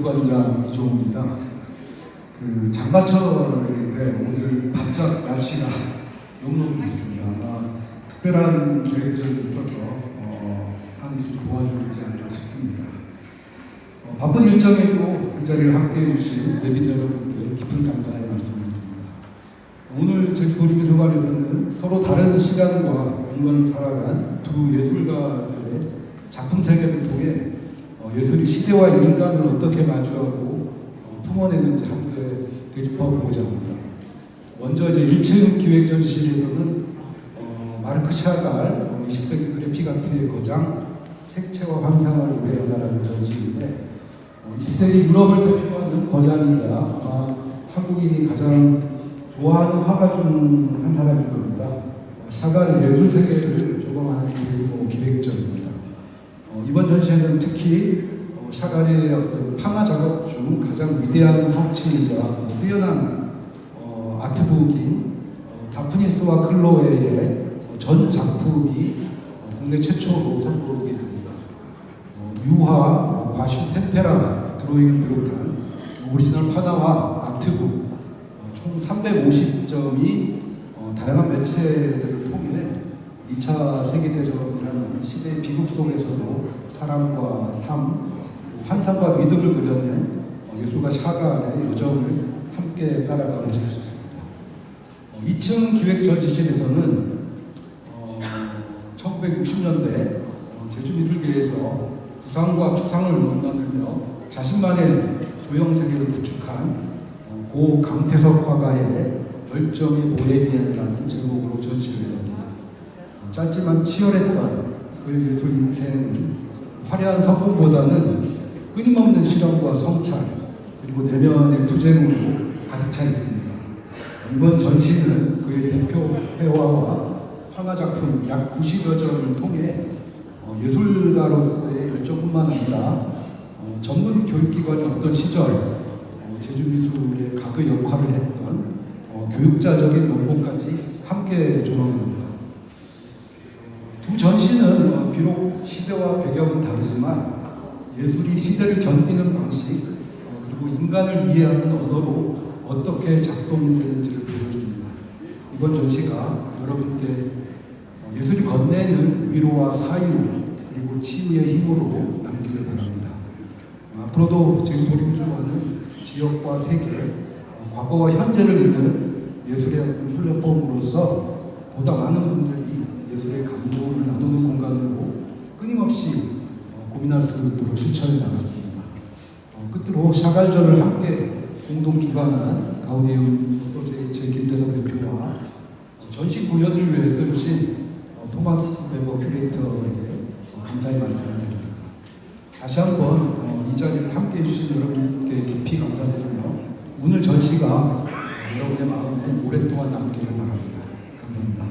미술관장 이종입니다. 그 장마철인데 오늘 바짝 날씨가 너무너무 좋습니다. 아마 특별한 계획적이 있어서 어, 하늘이 좀 도와주지 않나 싶습니다. 어, 바쁜 일정에도 이 자리를 함께해 주신 내빈 여러분께 깊은 감사의 말씀을 드립니다. 오늘 제주도립미술관에서는 서로 다른 시간과 공간을 살아간 두 예술가들의 작품 세계를 통해 어, 예술이 시대와 인간을 어떻게 마주하고 어, 품어내는지 함께 되짚어보고자 합니다. 먼저 이제 1층 기획전시실에서는 어, 마르크 샤갈 어, 20세기 그래픽 아트의 거장 색채와 환상을 우려하라는 전시인데 어, 20세기 유럽을 대표하는 거장이자 아마 한국인이 가장 좋아하는 화가 중 한 사람일 겁니다. 어, 샤갈의 예술 세계를 조망하는 그리고 기획전입니다. 어, 이번 전시회는 특히 어, 샤갈의 어떤 판화 작업 중 가장 위대한 성취이자 어, 뛰어난 어, 아트북인 어, 다프니스와 클로에의 어, 전 작품이 어, 국내 최초로 선보이게 됩니다. 어, 유화, 어, 과슈 템페라 드로잉을 비롯한 오리지널 판화와 아트북 어, 총 350점이 어, 다양한 매체들을 통해 2차 세계대전이라는 시대의 비극 속에서도 사랑과 삶, 환상과 믿음을 그려낸 어, 예술가 샤갈의 여정을 함께 따라가 보실 수 있습니다. 어, 2층 기획전시실에서는 어, 1960년대 어, 제주미술계에서 구상과 추상을 나누며 자신만의 조형 세계를 구축한 어, 고 강태석 화가의 열정의 보헤미안이라는 제목으로 전시를 짧지만 치열했던 그의 예술 인생은 화려한 성공보다는 끊임없는 실험과 성찰 그리고 내면의 투쟁으로 가득 차 있습니다. 이번 전시는 그의 대표 회화와 화가 작품 약 90여 점을 통해 어, 예술가로서의 열정뿐만 아니라 어, 전문 교육기관이 없던 시절 어, 제주미술의 각의 역할을 했던 어, 교육자적인 면모까지 함께 조망합니다. 두 전시는 어, 비록 시대와 배경은 다르지만 예술이 시대를 견디는 방식 어, 그리고 인간을 이해하는 언어로 어떻게 작동되는지를 보여줍니다. 이번 전시가 여러분께 어, 예술이 건네는 위로와 사유 그리고 치유의 힘으로 남기를 바랍니다. 어, 앞으로도 제주도림미술관은 지역과 세계, 어, 과거와 현재를 잇는 예술의 플랫폼으로서 보다 많은 분들이 예술의 감동을 나누는 공간으로 끊임없이 어, 고민할 수 있도록 실천해 나갔습니다. 어, 끝으로 샤갈전을 함께 공동 주관한 가우디움 소제이체 김대성 대표와 어, 전시 구현을 위해 써주신 어, 토마스 베버 큐레이터에게 어, 감사의 말씀을 드립니다. 다시 한번 어, 이 자리를 함께 해주신 여러분께 깊이 감사드리며 오늘 전시가 어, 여러분의 마음에 오랫동안 남기를 바랍니다. 감사합니다.